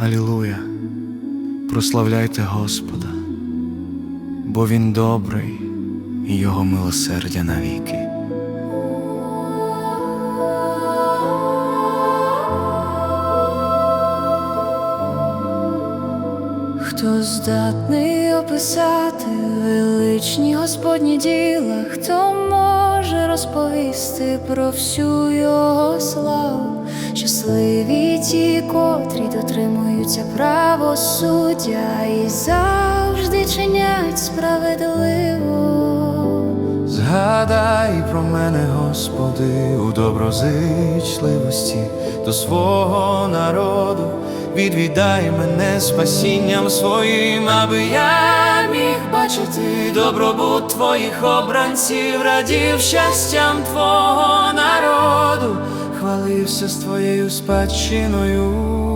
Алілуя! Прославляйте Господа, бо Він добрий і Його милосердя навіки. Хто здатний описати величні Господні діла, хто може розповісти про всю його славу, щасливі ті, котрі дотримуються правосуддя і завжди чинять справедливо. Згадай про мене, Господи, у доброзичливості до свого народу, відвідай мене спасінням своїм, аби я міг добробут Твоїх обранців, радів щастям Твого народу, хвалився з Твоєю спадщиною.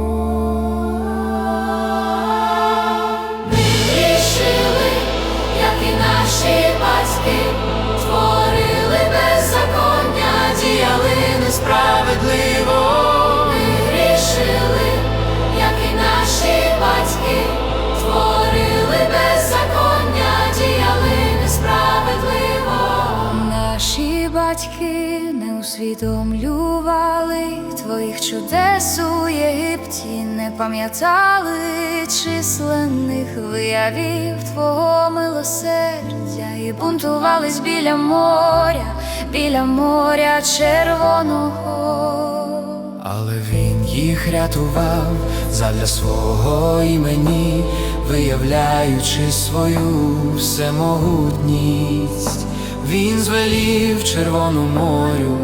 Усвідомлювали твоїх чудес у Єгипті, не пам'ятали численних виявів твого милосердя і бунтувались біля моря, біля моря червоного. Але він їх рятував задля свого імені, виявляючи свою всемогутність. Він звелів Червону морю,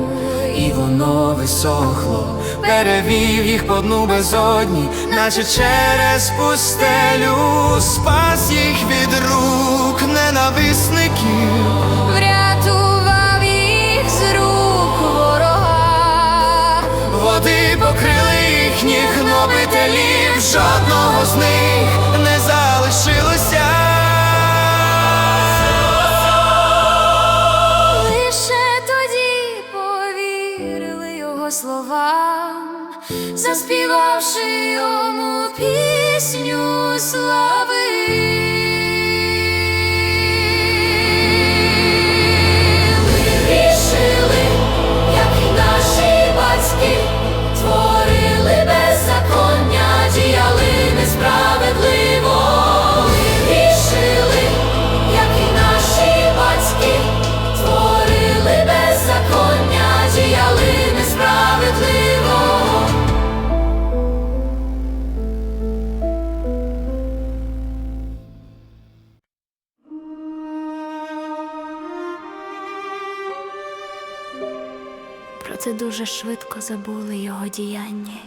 і воно висохло, перевів їх по дну безодні, наче через пустелю, спас їх від рук ненависників. Врятував їх з рук ворога. Води покрили їхніх гнобителів, жодного з них slow. Проте дуже швидко забули його діяння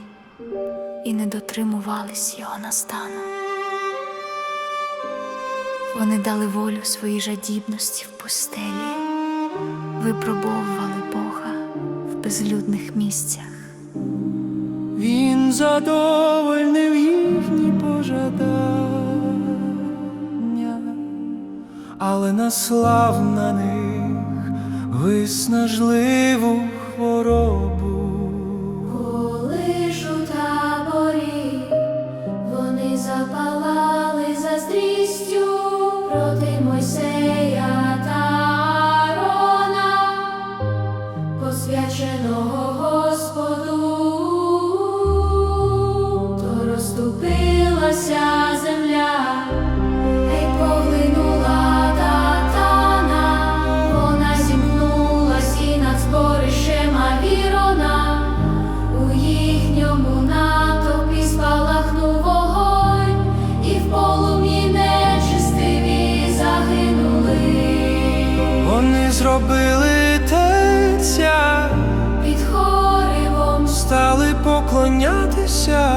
і не дотримувались його настану. Вони дали волю своїй жадібності в пустелі, випробовували Бога в безлюдних місцях. Він задовольнив їхні пожадання, але наслав на них виснажливу pro зробили теця, Під хоривом стали поклонятися.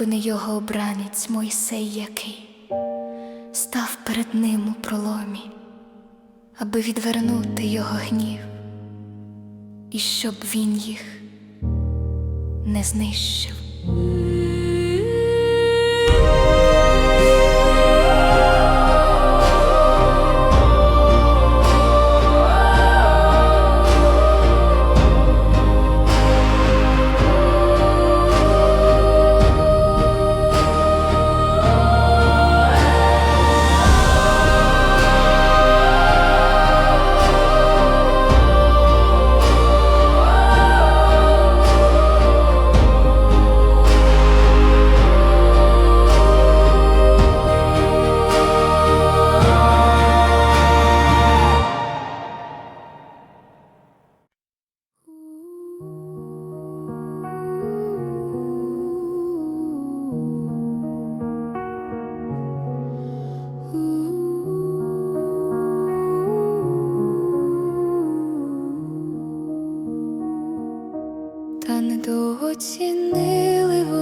Якби не його обранець Мойсей який став перед ним у проломі, аби відвернути його гнів, і щоб він їх не знищив.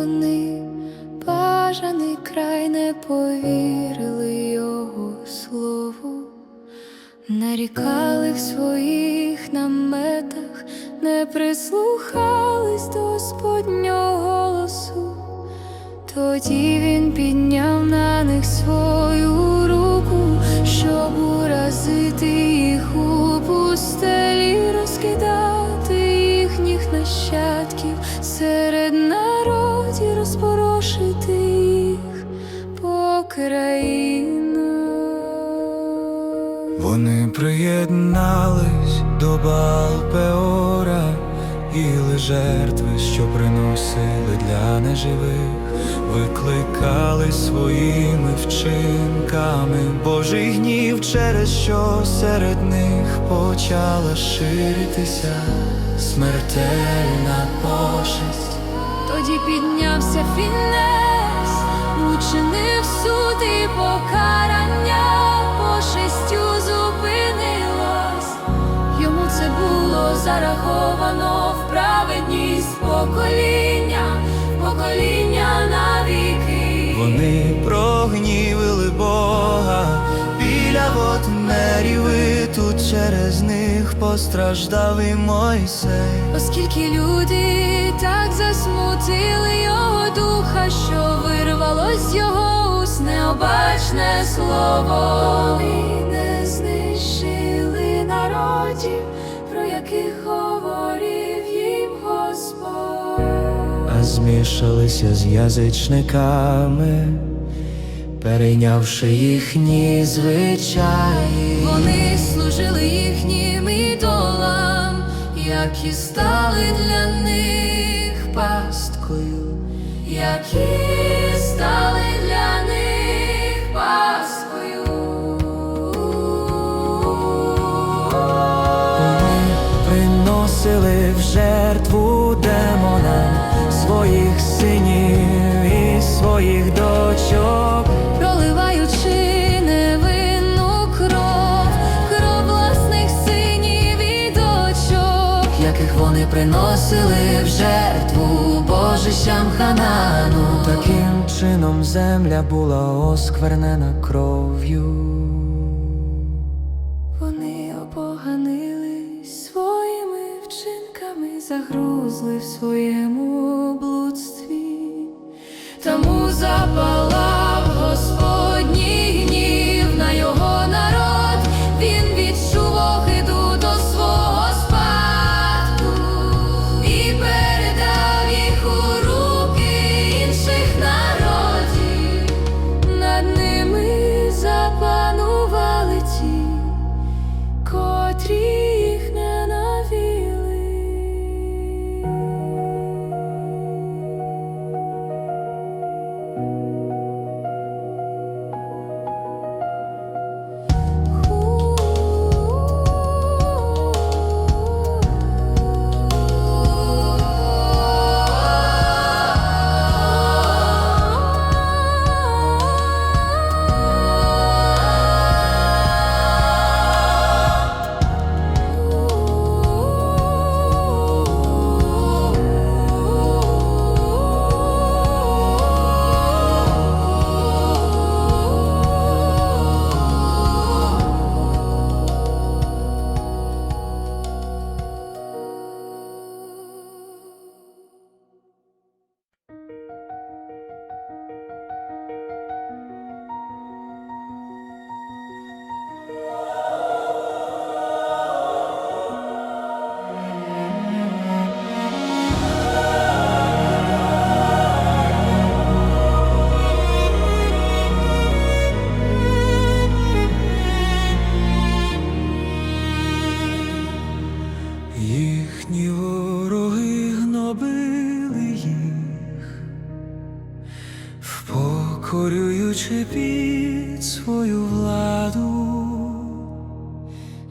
Вони бажаний край, не повірили його слову, нарікали в своїх наметах, не прислухались до Господнього голосу. Тоді він підняв на них свою руку, щоб уразити їх у пустелі, розкидати їхніх нащадків серед розпорошити їх по країнах. Вони приєднались до Балпеора, їли жертви, що приносили для неживих, викликали своїми вчинками Божий гнів, через що серед них почала ширитися смертельна пошесть. Тоді піднявся фінес, учинив суд і покарання, по шестю зупинилось. Йому це було зараховано в праведність покоління, покоління навіки. Вони прогнівили Бога біля вод Меріви, тут через них постраждав і Мойсей. Оскільки люди так засмутили його духа, що вирвалось його уст необачне слово. Вони не знищили народів, про яких говорив їм Господь. а змішалися з язичниками, перейнявши їхні звичаї. Вони служили їхнім ідолам, які стали для них пасткою, які приносили в жертву Божищам Ханану. Таким чином земля була осквернена кров'ю. Вони опоганили своїми вчинками, загрузли в своєму блудстві. Тому запалав під свою владу.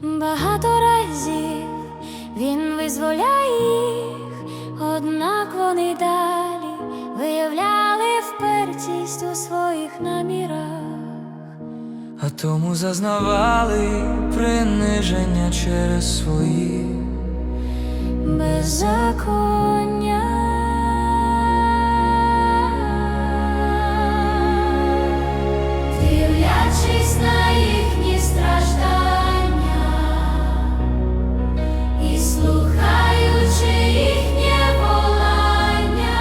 Багато разів він визволяє їх, однак вони далі виявляли впертість у своїх намірах. А тому зазнавали приниження через свої беззаконня. Дивлячись на їхні страждання і слухаючи їхнє волання,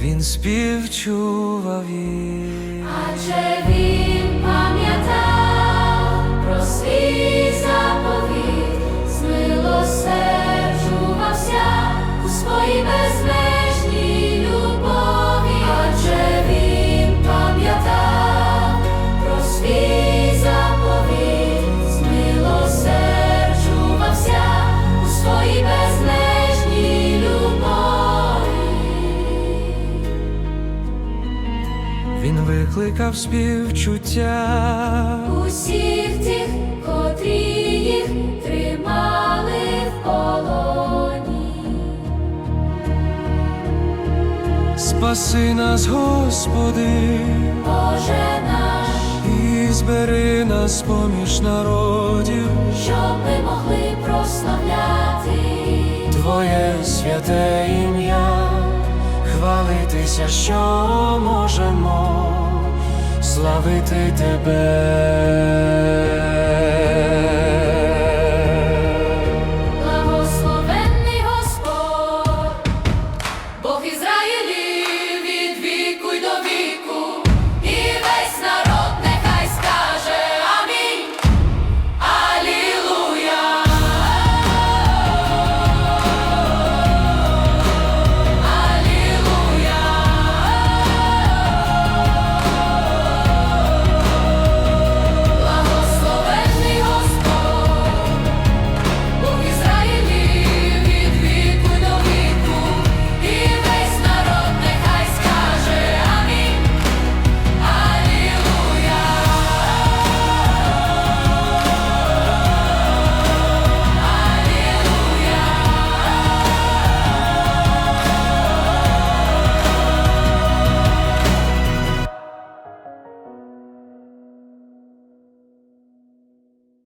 він співчував їх. адже він викликав співчуття. Усіх тих, котрі їх тримали в полоні. Спаси нас, Господи, Боже наш, і збери нас поміж народів. щоб ми могли прославляти Твоє святе ім'я, хвалитися, що можемо, славити тебе.